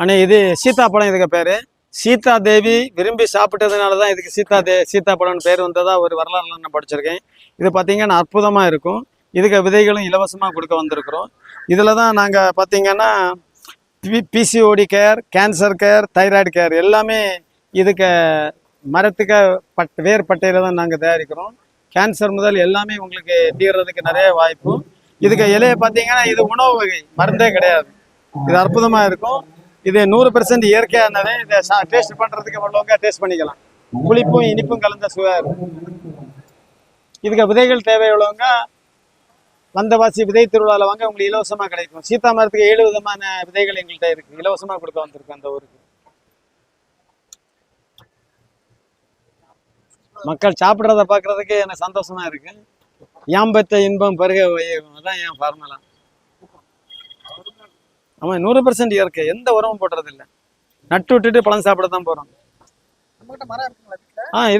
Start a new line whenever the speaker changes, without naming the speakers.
ஆனால் இது சீத்தாப்பழம் இதுக்கு பேர்? சீதா தேவி விரும்பி சாப்பிட்டதுனால தான் இதுக்கு சீதா தே சீத்தாப்பழம்னு பேர் வந்ததா ஒரு வரலாறுல நான் படிச்சிருக்கேன். இது பார்த்திங்கன்னா அற்புதமாக இருக்கும். இதுக்கு விதைகளும் இலவசமாக கொடுக்க வந்திருக்கிறோம். இதில் தான் நாங்கள் பார்த்தீங்கன்னா P PCOD care cancer care thyroid care எல்லாமே இதுக்கு மரத்துக்கு பட் வேர் பட்டையில் தான் நாங்கள் தயாரிக்கிறோம். கேன்சர் முதல் எல்லாமே உங்களுக்கு தீர்றதுக்கு நிறைய வாய்ப்பு. இதுக்கு இலையை பார்த்தீங்கன்னா இது உணவு வகை மருந்தே கிடையாது. இது அற்புதமாக இருக்கும். இது நூறு பெர்சன்ட் இயற்கையானது இதை டேஸ்ட் பண்ணுறதுக்கு உள்ளவங்க டேஸ்ட் பண்ணிக்கலாம். புளிப்பும் இனிப்பும் கலந்த சுவையாக இருக்கும். இதுக்கு விதைகள் தேவையுள்ளவங்க வந்தவாசி விதை திருவிழாவில் வாங்க உங்களுக்கு இலவசமாக கிடைக்கும். சீதா மரத்துக்கு ஏழு விதமான விதைகள் எங்கள்கிட்ட இருக்குது இலவசமாக கொடுக்க வந்திருக்கு அந்த ஊருக்கு. மக்கள் சாப்பிட்றத பார்க்குறதுக்கு எனக்கு சந்தோஷமாக இருக்குது யாம்பத்த இன்பம் பருக வையகம். அதான் என் ஃபார்முலா ஆமாம் நூறு பர்சன்ட் இயற்கை. எந்த உரமும் போடுறது இல்லை நட்டு விட்டுட்டு பழம் சாப்பிட தான் போகிறோம் ஆ இருக்கு.